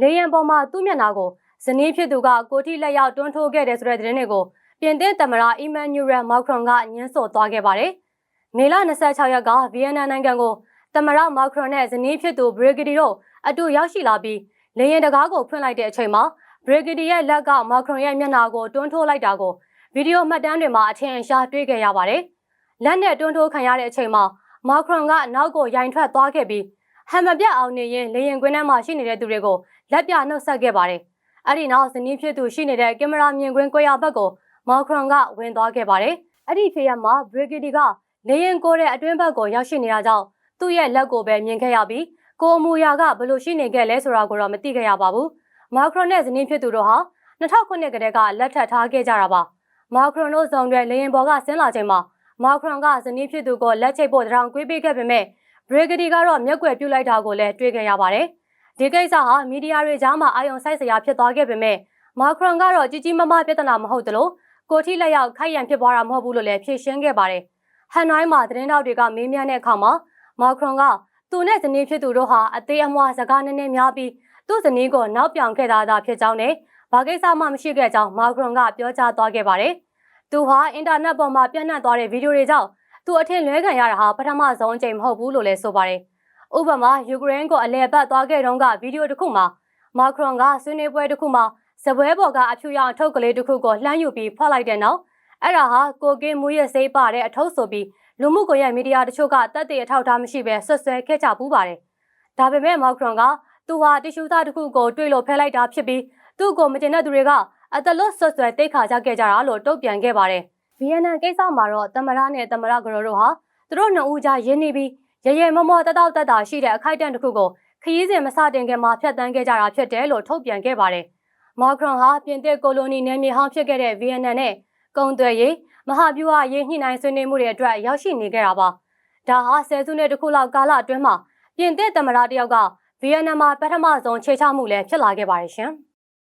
လေယာဉ်ပေါ်မှာသူ့မျက်နှာကိုဇနီးဖြစ်သူကကိုထိလက်ရောက်တွန်းထိုးခဲ့တယ်ဆိုတဲ့သတင်းတွေကိုပြင်သစ်သမ္မတအီမန်နျူရယ်မာခရွန်ကညှင်းဆို့သွားခဲ့ပါတယ်။မေလ26ရက်ကဗီယက်နမ်နိုင်ငံကိုသမ္မတမာခရွန်နဲ့ဇနီးဖြစ်သူဘရီဂဒီတို့အတူရောက်ရှိလာပြီးလေယာဉ်တကားကိုဖွင့်လိုက်တဲ့အချိန်မှာဘရီဂဒီရဲ့လက်ကမာခရွန်ရဲ့မျက်နှာကိုတွန်းထိုးလိုက်တာကိုဗီဒီယိုမှတ်တမ်းတွေမှာအထင်အရှားတွေ့ခဲ့ရပါတယ်။လက်နဲ့တွန်းထိုးခံရတဲ့အချိန်မှာမာခရွန်ကနောက်ကိုရိုင်ထွက်သွားခဲ့ပြီး ဟမ်မပြတ်အောင်နေရင်လေရင်ကွင်းထဲမှာရှိနေတဲ့သူတွေကိုလက်ပြနှုတ်ဆက်ခဲ့ပါတယ်။အဲ့ဒီနောက်ဇနီးဖြစ်သူရှိနေတဲ့ကင်မရာမြင်ကွင်းကိုရဘက်ကိုမာခရွန်ကဝင်သွားခဲ့ပါတယ်။အဲ့ဒီဖြစ်ရမှာဘရီဂီဒီကလေရင်ကိုတဲ့အတွင်းဘက်ကိုရောက်ရှိနေတာကြောင့်သူ့ရဲ့လက်ကိုပဲမြင်ခဲ့ရပြီးကိုအမူအရာကဘလို့ရှိနေခဲ့လဲဆိုတာကိုတော့မသိခဲ့ရပါဘူး။မာခရွန်နဲ့ဇနီးဖြစ်သူတို့ဟာ2009ကတည်းကလက်ထပ်ထားခဲ့ကြတာပါ။မာခရွန်တို့ဆောင်တဲ့လေရင်ပေါ်ကဆင်းလာချိန်မှာမာခရွန်ကဇနီးဖြစ်သူကိုလက်ချိတ်ဖို့တောင်ကွေးပေးခဲ့ပေမဲ့ ဘရီဂဒီကတော့မျက်ကွယ်ပြုတ်လိုက်တာကိုလည်းတွေ့ခဲ့ရပါတယ်။ဒီကိစ္စဟာမီဒီယာတွေကြားမှာအာရုံစိုက်စရာဖြစ်သွားခဲ့ပေမဲ့မာခရွန်ကတော့ကြီးကြီးမားမားပြဿနာမဟုတ်သလိုကိုထိလက်ရောက်ခိုက်ရန်ဖြစ်သွားတာမဟုတ်ဘူးလို့လည်းဖြေရှင်းခဲ့ပါတယ်။ဟန်နိုင်းမှာသတင်းတောက်တွေကမေးမြန်းတဲ့အခါမှာမာခရွန်ကသူနဲ့ဇနီးဖြစ်သူတို့ဟာအသေးအမွှားစကားနည်းနည်းများပြီးသူ့ဇနီးကိုနောက်ပြောင်ခဲ့တာသာဖြစ်ကြောင်းနဲ့ဘာကိစ္စမှမရှိခဲ့ကြောင်းမာခရွန်ကပြောကြားသွားခဲ့ပါတယ်။သူဟာအင်တာနက်ပေါ်မှာပြန့်နှံ့သွားတဲ့ဗီဒီယိုတွေကြောင့် သူအထင်လွဲခံရတာဟာပထမဆုံးအကြိမ်မဟုတ်ဘူးလို့လည်းဆိုပါတယ်။ဥပမာယူကရိန်းကိုအလဲပတ်သွားခဲ့တုန်းကဗီဒီယိုတစ်ခုမှာမာခရွန်ကဆွေးနွေးပွဲတစ်ခုမှာစပွဲပေါ်ကအဖြူရောင်အထုပ်ကလေးတစ်ခုကိုလှမ်းယူပြီးဖွက်လိုက်တဲ့နောက်အဲ့ဒါဟာကိုကင်းမူရဲ့စိတ်ပါတဲ့အထုပ်ဆိုပြီးလူမှုကွန်ရက်မီဒီယာတချို့ကတက်တဲ့အထောက်ထားမရှိဘဲဆွဆွဲခဲ့ကြပူးပါတယ်။ဒါပေမဲ့မာခရွန်ကသူဟာတ िश ူသားတစ်ခုကိုတွေ့လို့ဖဲလိုက်တာဖြစ်ပြီးသူ့ကိုမတင်တဲ့သူတွေကအတလွတ်ဆွဆွဲတိတ်ခါကြခဲ့ကြတာလို့တုံ့ပြန်ခဲ့ပါတယ်။ ဗီယက်နမ်ကိစ္စမှာတော့တမရနဲ့တမရဂရိုတို့ဟာသူတို့နှစ်ဦးကြားရင်းနှီးပြီးရရဲမမောတတောက်တက်တာရှိတဲ့အခိုက်အတန့်တစ်ခုကိုခရီးစဉ်မစတင်ခင်မှာဖျက်ဆီးခဲ့ကြတာဖြစ်တယ်လို့ထုတ်ပြန်ခဲ့ပါတယ်။မာခရွန်ဟာပြင်သစ်ကိုလိုနီနယ်မြေဟောင်းဖြစ်ခဲ့တဲ့ဗီယက်နမ်နဲ့ကုန်သွယ်ရေးမဟာဗျူဟာရေးညှိနှိုင်းဆွေးနွေးမှုတွေအတွက်ရောက်ရှိနေခဲ့တာပါ။ဒါဟာဆယ်စုနှစ်တစ်ခုလောက်ကာလအတွင်းမှာပြင်သစ်သမ္မတတယောက်ကဗီယက်နမ်မှာပထမဆုံးခြေချမှုလည်းဖြစ်လာခဲ့ပါတယ်ရှင်။